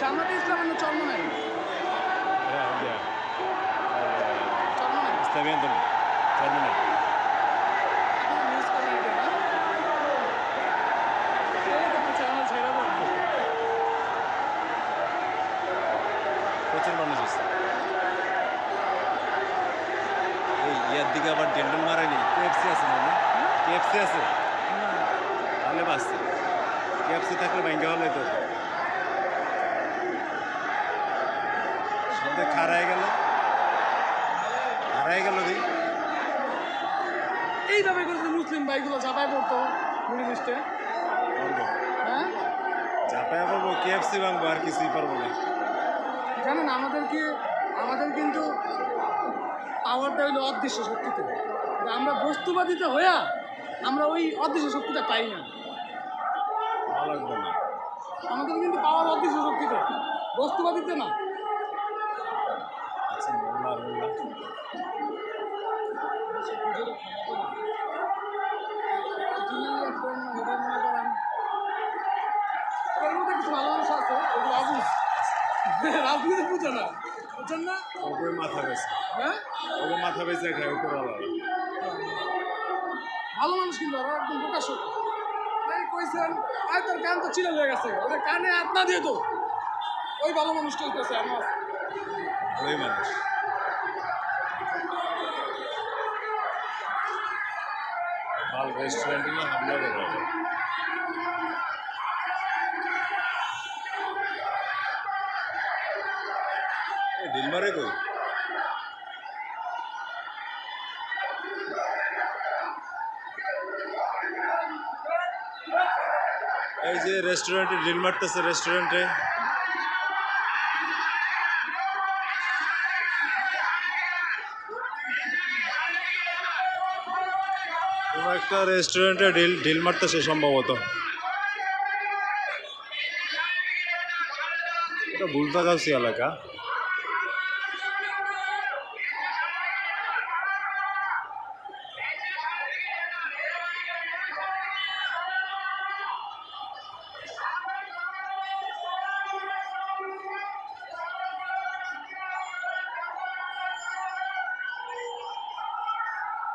জামাতে ইসলাম না চরমনাই এটা ইয়া, চরমনাই ইসলামী আন্দোলন চরমনাই আপনারা নিউজ করেন এটা না এই দেখো চ্যানেল ছেড়ে দেবো প্রচুর মানুষ আছে এই ইয়ার দিকে আবার ডেন্ডন মারেনি কেএফসি আছে মানে কেএফসি আছে তাহলে বাঁচছে কেএফসি থাকলে ব্যাংকে হলে তো সন্ধ্যে খারাই গেল। হারাই গেল দি এইভাবে করে যদি মুসলিম ভাইগুলো চাপায় পড়তো মিডিল ইস্টে হ্যাঁ? ঝাঁপায় পাবো কেএফসি ভাঙবো আর কিছুই পারব না। জানেন আমাদের কি আমাদের কিন্তু পাওয়ারটা হইল অদৃশ্য শক্তিতে। আমরা বস্তুবাদিতে হইয়া আমরা ওই অদৃশ্য শক্তিটা পাই না। আমাদের কিন্তু পাওয়ার অদৃশ্য শক্তিতে। বস্তুবাদিতে না। মাথা হ্যাঁ মাথা ভালো মানুষ কিন্তু ওরা একদম প্রকাশ এই কইছেন তোর কান তো চিলে হয়ে গেছে ওটা কানে হাত না দিয়ে তো ওই ভালো মানুষটাই কইছে আমার। ওই মানুষ। ভালো রেস্টুরেন্টে না হামলা করে দিন মারে কই? এই যে রেস্টুরেন্টে ডিল মারতেছে রেস্টুরেন্টে একটা রেস্টুরেন্টে ডিল ডিল মারতেছে সম্ভবত। এটা বুলতাগাছি এলাকা।